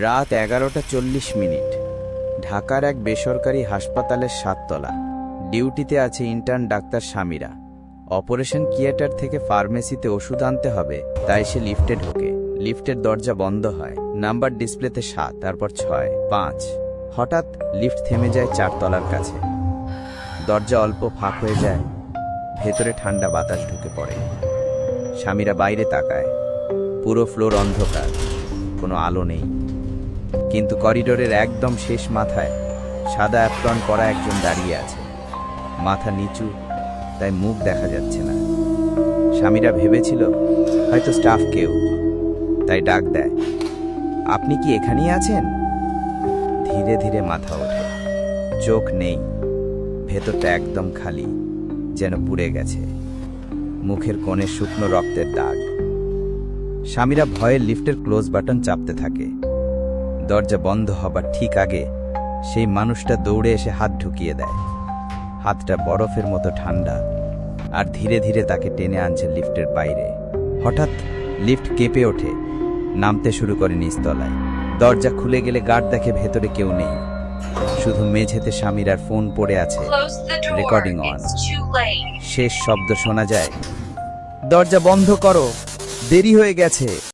রাত এগারোটা চল্লিশ মিনিট। ঢাকার এক বেসরকারি হাসপাতালের সাততলা। ডিউটিতে আছে ইন্টার্ন ডাক্তার স্বামীরা অপারেশন থিয়েটার থেকে ফার্মেসিতে ওষুধ আনতে হবে, তাই সে লিফটে ঢোকে। লিফটের দরজা বন্ধ হয়, নাম্বার ডিসপ্লেতে সাত, তারপর ছয়, পাঁচ। হঠাৎ লিফট থেমে যায় চারতলার কাছে। দরজা অল্প ফাঁক হয়ে যায়, ভেতরে ঠান্ডা বাতাস ঢুকে পড়ে। স্বামীরা বাইরে তাকায়। পুরো ফ্লোর অন্ধকার, কোনো আলো নেই। কিন্তু করিডোরের একদম শেষ মাথায় সাদা অ্যাপ্রন পরা একজন দাঁড়িয়ে আছে। মাথা নিচু, তাই মুখ দেখা যাচ্ছে না। স্বামীরা ভেবেছিল, হয়তো স্টাফ কেউ, তাই ডাক দেয়। আপনি কি এখানেই আছেন? ধীরে ধীরে মাথা ওঠে। চোখ নেই, ভেতরটা একদম খালি, যেন পুড়ে গেছে। মুখের কোণে শুকনো রক্তের দাগ। স্বামীরা ভয়ে লিফটের ক্লোজ বাটন চাপতে থাকে। দরজা বন্ধ হবার ঠিক আগে সেই মানুষটা দৌড়ে এসে হাত ঢুকিয়ে দেয়। হাতটা বরফের মতো ঠান্ডা আর ধীরে ধীরে তাকে টেনে আনছে লিফটের বাইরে। হঠাৎ লিফট কেঁপে ওঠে নামতে শুরু করে নিচতলায়। দরজা খুলে গেলে গার্ড দেখে ভেতরে কেউ নেই। শুধু মেঝেতে স্বামীর আর ফোন পড়ে আছে রেকর্ডিং late. শেষ শব্দ শোনা যায়। দরজা বন্ধ করো দেরি হয়ে গেছে।